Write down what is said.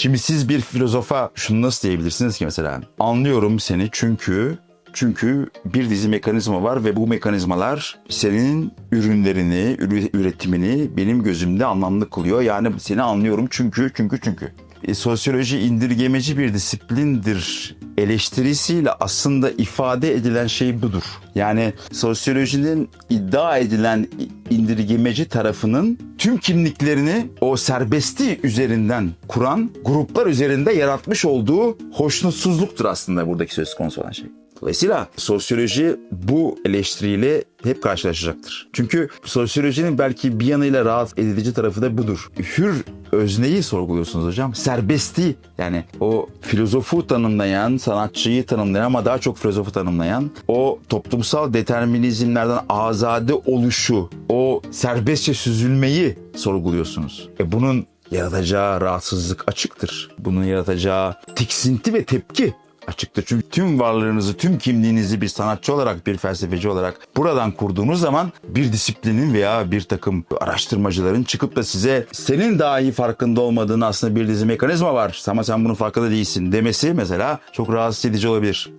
Şimdi siz bir filozofa şunu nasıl diyebilirsiniz ki mesela? Anlıyorum seni çünkü çünkü bir dizi mekanizma var ve bu mekanizmalar senin ürünlerini, ürü- üretimini benim gözümde anlamlı kılıyor. Yani seni anlıyorum çünkü çünkü çünkü. E, sosyoloji indirgemeci bir disiplindir eleştirisiyle aslında ifade edilen şey budur. Yani sosyolojinin iddia edilen indirgemeci tarafının tüm kimliklerini o serbesti üzerinden kuran gruplar üzerinde yaratmış olduğu hoşnutsuzluktur aslında buradaki söz konusu olan şey. Dolayısıyla sosyoloji bu eleştiriyle hep karşılaşacaktır. Çünkü sosyolojinin belki bir yanıyla rahat edici tarafı da budur. Hür özneyi sorguluyorsunuz hocam. Serbesti yani o filozofu tanımlayan, sanatçıyı tanımlayan ama daha çok filozofu tanımlayan o toplumsal determinizmlerden azade oluşu, o serbestçe süzülmeyi sorguluyorsunuz. E bunun yaratacağı rahatsızlık açıktır. Bunun yaratacağı tiksinti ve tepki açıktır. Çünkü tüm varlığınızı, tüm kimliğinizi bir sanatçı olarak, bir felsefeci olarak buradan kurduğunuz zaman bir disiplinin veya bir takım araştırmacıların çıkıp da size senin dahi farkında olmadığın aslında bir dizi mekanizma var ama sen bunun farkında değilsin demesi mesela çok rahatsız edici olabilir.